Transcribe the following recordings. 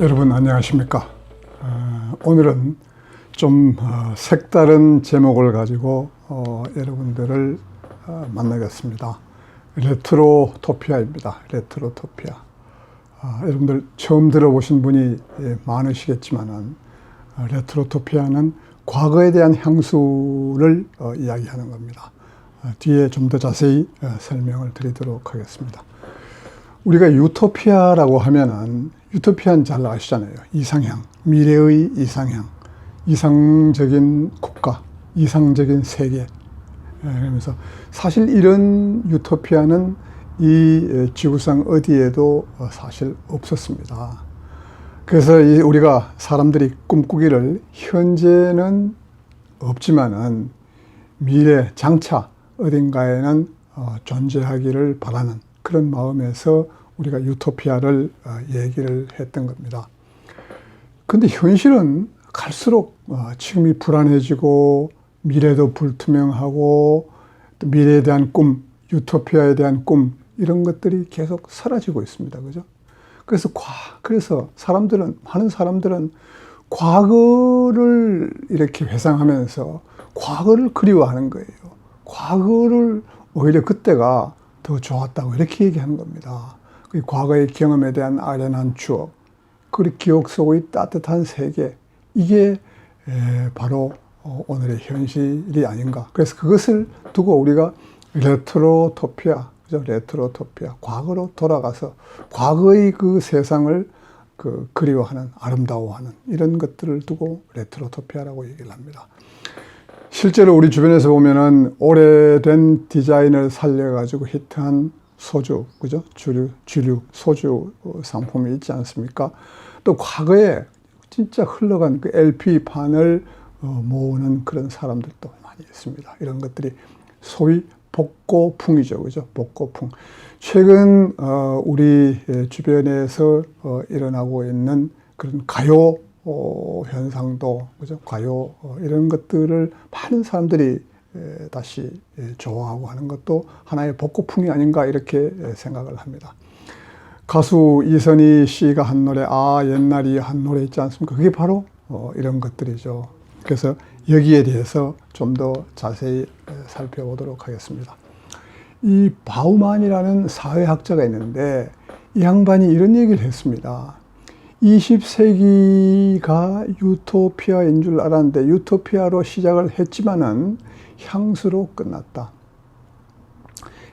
여러분 안녕하십니까? 어, 오늘은 좀 어, 색다른 제목을 가지고 어, 여러분들을 어, 만나겠습니다. 레트로 토피아입니다. 레트로 토피아. 아, 여러분들 처음 들어보신 분이 예, 많으시겠지만은 어, 레트로 토피아는 과거에 대한 향수를 어, 이야기하는 겁니다. 어, 뒤에 좀 더 자세히 어, 설명을 드리도록 하겠습니다. 우리가 유토피아라고 하면은 유토피아는 잘 아시잖아요. 이상향, 미래의 이상향, 이상적인 국가, 이상적인 세계. 예, 그러면서 사실 이런 유토피아는 이 지구상 어디에도 어, 사실 없었습니다. 그래서 이 우리가 사람들이 꿈꾸기를 현재는 없지만은 미래 장차 어딘가에는 어, 존재하기를 바라는 그런 마음에서 우리가 유토피아를 어, 얘기를 했던 겁니다. 근데 현실은 갈수록 어, 지금이 불안해지고 미래도 불투명하고 또 미래에 대한 꿈, 유토피아에 대한 꿈 이런 것들이 계속 사라지고 있습니다. 그죠? 그래서 과 그래서 사람들은 많은 사람들은 과거를 이렇게 회상하면서 과거를 그리워하는 거예요. 과거를 오히려 그때가 더 좋았다고 이렇게 얘기하는 겁니다. 그 과거의 경험에 대한 아련한 추억, 그리고 기억 속의 따뜻한 세계, 이게 바로 어, 오늘의 현실이 아닌가. 그래서 그것을 두고 우리가 레트로토피아, 그죠? 레트로토피아, 과거로 돌아가서 과거의 그 세상을 그 그리워하는, 아름다워하는 이런 것들을 두고 레트로토피아라고 얘기를 합니다. 실제로 우리 주변에서 보면은 오래된 디자인을 살려가지고 히트한 소주, 그죠? 주류, 주류 소주 상품이 있지 않습니까? 또 과거에 진짜 흘러간 그 LP판을 어, 모으는 그런 사람들도 많이 있습니다. 이런 것들이 소위 복고풍이죠. 그죠? 복고풍. 최근, 어, 우리 주변에서 어, 일어나고 있는 그런 가요 어, 현상도 그죠 가요 어, 이런 것들을 많은 사람들이 에, 다시 에, 좋아하고 하는 것도 하나의 복고풍이 아닌가 이렇게 에, 생각을 합니다. 가수 이선희 씨가 한 노래 아 옛날이 한 노래 있지 않습니까? 그게 바로 어, 이런 것들이죠. 그래서 여기에 대해서 좀 더 자세히 살펴보도록 하겠습니다. 이 바우만이라는 사회학자가 있는데 이 양반이 이런 얘기를 했습니다. 20세기가 유토피아인 줄 알았는데 유토피아로 시작을 했지만은 향수로 끝났다.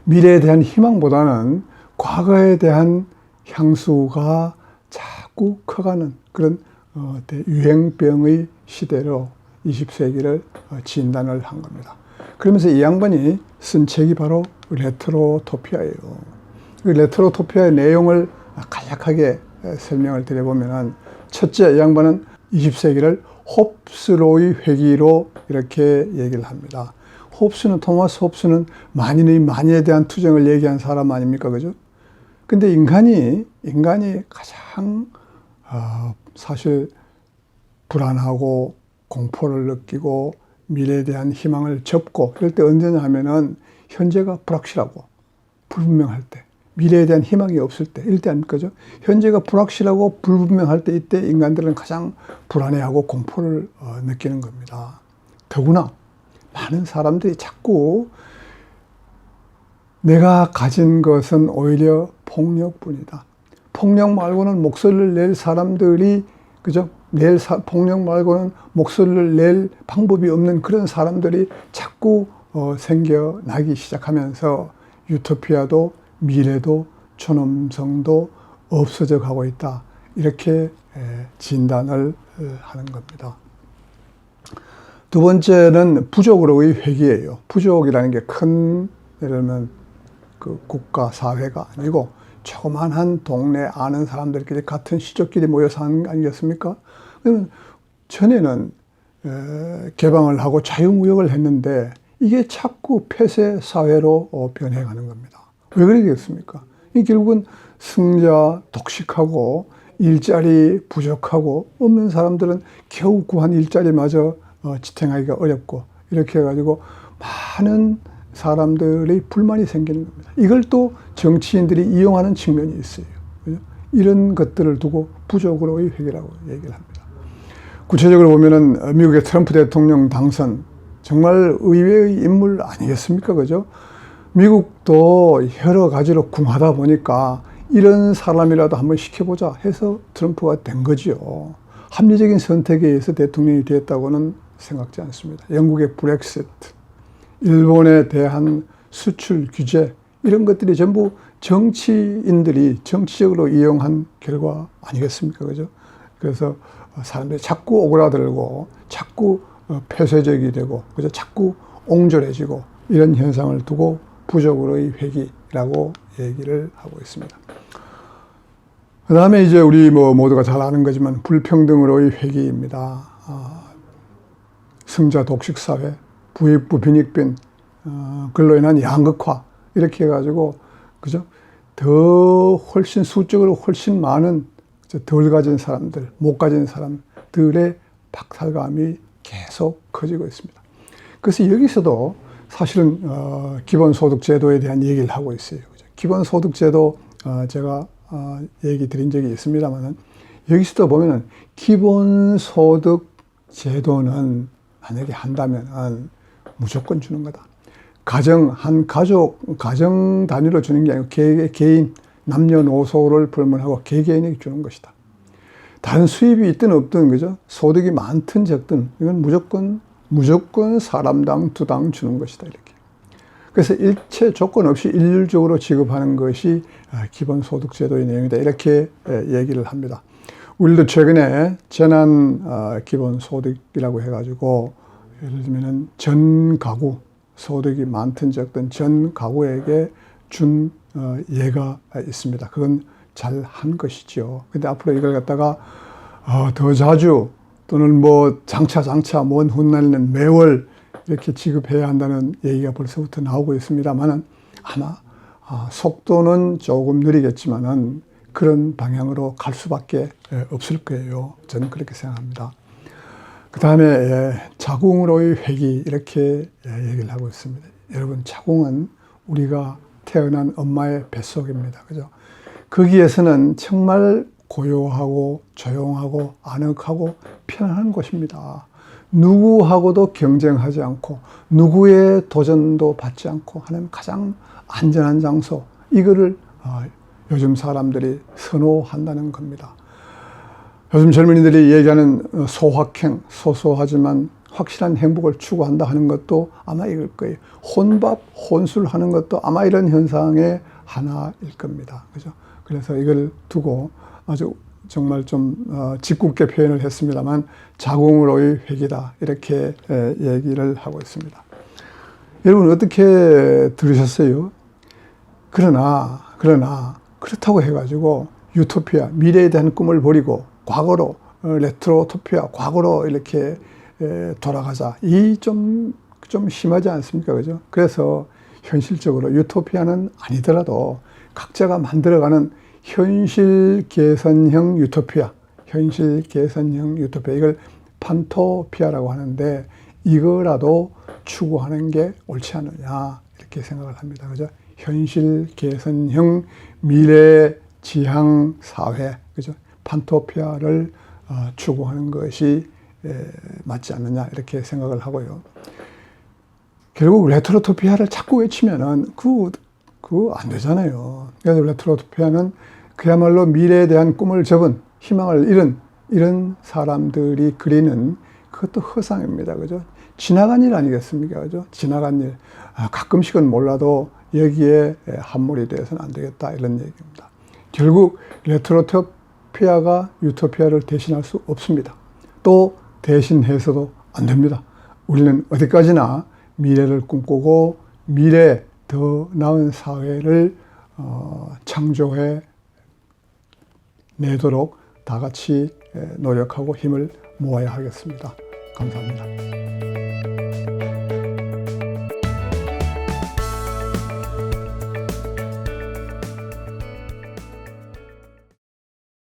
미래에 대한 희망보다는 과거에 대한 향수가 자꾸 커가는 그런 어, 유행병의 시대로 20세기를 어, 진단을 한 겁니다. 그러면서 이 양반이 쓴 책이 바로 레트로토피아예요. 그 레트로토피아의 내용을 간략하게 설명을 드려보면 첫째 이 양반은 20세기를 홉스로의 회기로 이렇게 얘기를 합니다. 홉스는 토마스 홉스는 만인의 만에 대한 투쟁을 얘기한 사람 아닙니까, 그죠? 근데 인간이 인간이 가장 어, 사실 불안하고 공포를 느끼고 미래에 대한 희망을 접고 이럴 때 언제냐 하면은 현재가 불확실하고 불분명할 때 미래에 대한 희망이 없을 때때 아닙니까? 현재가 불확실하고 불분명할 때 이때 인간들은 가장 불안해하고 공포를 어, 느끼는 겁니다. 더구나 많은 사람들이 자꾸 내가 가진 것은 오히려 폭력뿐이다. 폭력 말고는 목소리를 낼 사람들이 그죠? 낼 사, 폭력 말고는 목소리를 낼 방법이 없는 그런 사람들이 자꾸 어, 생겨나기 시작하면서 유토피아도 미래도 존엄성도 없어져 가고 있다. 이렇게 진단을 어, 하는 겁니다. 두 번째는 부족으로의 회귀예요. 부족이라는 게 큰 예를 들면 그 국가 사회가 아니고 조그만한 동네 아는 사람들끼리 같은 시족끼리 모여 사는 거 아니겠습니까? 그러면 전에는 개방을 하고 자유무역을 했는데 이게 자꾸 폐쇄 사회로 어, 변해가는 겁니다. 왜 그러겠습니까? 이 결국은 승자 독식하고 일자리 부족하고 없는 사람들은 겨우 구한 일자리마저 어, 지탱하기가 어렵고 이렇게 해가지고 많은 사람들의 불만이 생기는 겁니다. 이걸 또 정치인들이 이용하는 측면이 있어요. 이런 것들을 두고 부족으로의 회기라고 얘기를 합니다. 구체적으로 보면은 미국의 트럼프 대통령 당선 정말 의외의 인물 아니겠습니까? 그죠? 미국도 여러 가지로 궁하다 보니까 이런 사람이라도 한번 시켜보자 해서 트럼프가 된 거지요. 합리적인 선택에 의해서 대통령이 되었다고는 생각지 않습니다. 영국의 브렉시트, 일본에 대한 수출 규제, 이런 것들이 전부 정치인들이 정치적으로 이용한 결과 아니겠습니까? 그죠? 그래서 사람들이 자꾸 오그라들고 자꾸 어, 폐쇄적이 되고 그죠? 자꾸 옹졸해지고 이런 현상을 두고 부적으로의 회기라고 얘기를 하고 있습니다. 그 다음에 이제 우리 뭐 모두가 잘 아는 거지만 불평등으로의 회기입니다. 아, 승자 독식 사회, 부익부 빈익빈, 어, 그로 인한 양극화 이렇게 해가지고 그죠? 더 훨씬 수적으로 훨씬 많은 덜 가진 사람들, 못 가진 사람들의 박탈감이 계속 커지고 있습니다. 그래서 여기서도 사실은 어, 기본소득제도에 대한 얘기를 하고 있어요. 그죠? 기본소득제도 어, 제가 어, 얘기 드린 적이 있습니다만은 여기서도 보면은 기본소득제도는 만약에 한다면은 무조건 주는 거다. 가정, 한 가족, 가정 단위로 주는 게 아니고 개, 개인, 남녀노소를 불문하고 개개인에게 주는 것이다. 다른 수입이 있든 없든, 그죠? 소득이 많든 적든, 이건 무조건, 무조건 사람당 두 당 주는 것이다. 이렇게. 그래서 일체 조건 없이 일률적으로 지급하는 것이 아, 기본소득제도의 내용이다. 이렇게 얘기를 합니다. 우리도 최근에 재난 아, 기본소득이라고 해가지고 예를 들면 전 가구 소득이 많든 적든 전 가구에게 준 어, 예가 있습니다. 그건 잘 한 것이죠. 근데 앞으로 이걸 갖다가 어, 더 자주 또는 뭐 장차 장차 먼 훗날에는 매월 이렇게 지급해야 한다는 얘기가 벌써부터 나오고 있습니다만은 아마 아, 속도는 조금 느리겠지만은 그런 방향으로 갈 수밖에 없을 거예요. 저는 그렇게 생각합니다. 그 다음에 자궁으로의 회기 이렇게 얘기를 하고 있습니다. 여러분 자궁은 우리가 태어난 엄마의 뱃속입니다. 그죠? 거기에서는 정말 고요하고 조용하고 아늑하고 편안한 곳입니다. 누구하고도 경쟁하지 않고 누구의 도전도 받지 않고 하는 가장 안전한 장소 이거를 어, 요즘 사람들이 선호한다는 겁니다. 요즘 젊은이들이 얘기하는 어, 소확행, 소소하지만 확실한 행복을 추구한다 하는 것도 아마 이걸 거예요. 혼밥, 혼술 하는 것도 아마 이런 현상의 하나일 겁니다. 그죠? 그래서 이걸 두고 아주 정말 좀 어, 짓궂게 표현을 했습니다만 자궁으로의 회기다 이렇게 얘기를 하고 있습니다. 여러분 어떻게 들으셨어요? 그러나 그러나 그렇다고 해가지고 유토피아 미래에 대한 꿈을 버리고 과거로 어, 레트로토피아 과거로 이렇게 돌아가자 이 좀 좀 심하지 않습니까 그죠 그래서 현실적으로 유토피아는 아니더라도 각자가 만들어가는 현실 개선형 유토피아 현실 개선형 유토피아. 이걸 판토피아라고 하는데 이거라도 추구하는 게 옳지 않느냐 이렇게 생각을 합니다. 그죠? 현실 개선형 미래 지향 사회. 그죠? 판토피아를 어, 추구하는 것이 맞지 않느냐 이렇게 생각을 하고요. 결국 레트로토피아를 자꾸 외치면은 그, 그안 되잖아요. 그래서 레트로토피아는 그야말로 미래에 대한 꿈을 접은 희망을 잃은 이런 사람들이 그리는 그것도 허상입니다. 그죠? 지나간 일 아니겠습니까? 그죠? 지나간 일. 아, 가끔씩은 몰라도 여기에 함몰이 되어서는 안 되겠다. 이런 얘기입니다. 결국 레트로토 피아가 유토피아를 대신할 수 없습니다. 또 대신해서도 안 됩니다. 우리는 어디까지나 미래를 꿈꾸고 미래 더 나은 사회를 어, 창조해 내도록 다 같이 노력하고 힘을 모아야 하겠습니다. 감사합니다.